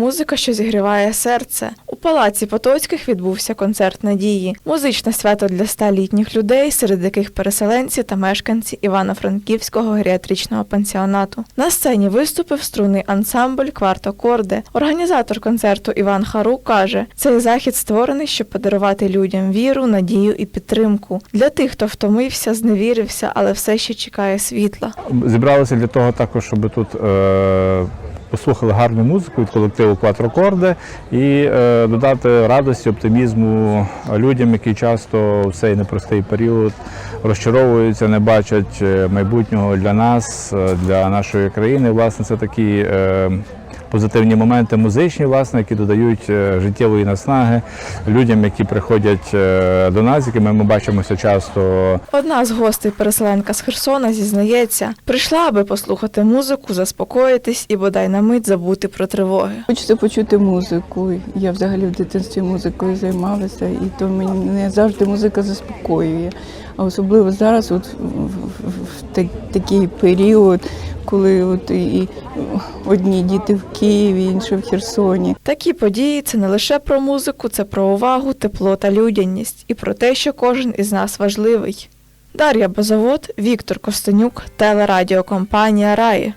Музика, що зігріває серце. У палаці Потоцьких відбувся концерт надії. Музичне свято для ста літніх людей, серед яких переселенці та мешканці Івано-Франківського геріатричного пансіонату. На сцені виступив струнний ансамбль Квартокорде. Організатор концерту Іван Харук каже, цей захід створений, щоб подарувати людям віру, надію і підтримку для тих, хто втомився, зневірився, але все ще чекає світла. Зібралися для того також, щоб тут е, послухали гарну музику від колективу Кватрокорде і е, додати радості, оптимізму людям, які часто в цей непростий період розчаровуються, не бачать е, майбутнього для нас, е, для нашої країни. Власне, це такі. Позитивні моменти музичні, власне, які додають е, життєвої наснаги людям, які приходять е, до нас, якими ми бачимося часто Одна з гостей переселенка з Херсона зізнається, прийшла, аби послухати музику, заспокоїтись і бодай на мить забути про тривоги. Хочеться почути музику. Я взагалі в дитинстві музикою займалася, і то мене завжди музика заспокоює. А особливо зараз, от в, в- в та- такий період, коли от і одні діти в Києві, інші в Херсоні. Такі події це не лише про музику, це про увагу, тепло та людяність і про те, що кожен із нас важливий. Дар'я Базовод, Віктор Костенюк, телерадіокомпанія Раї.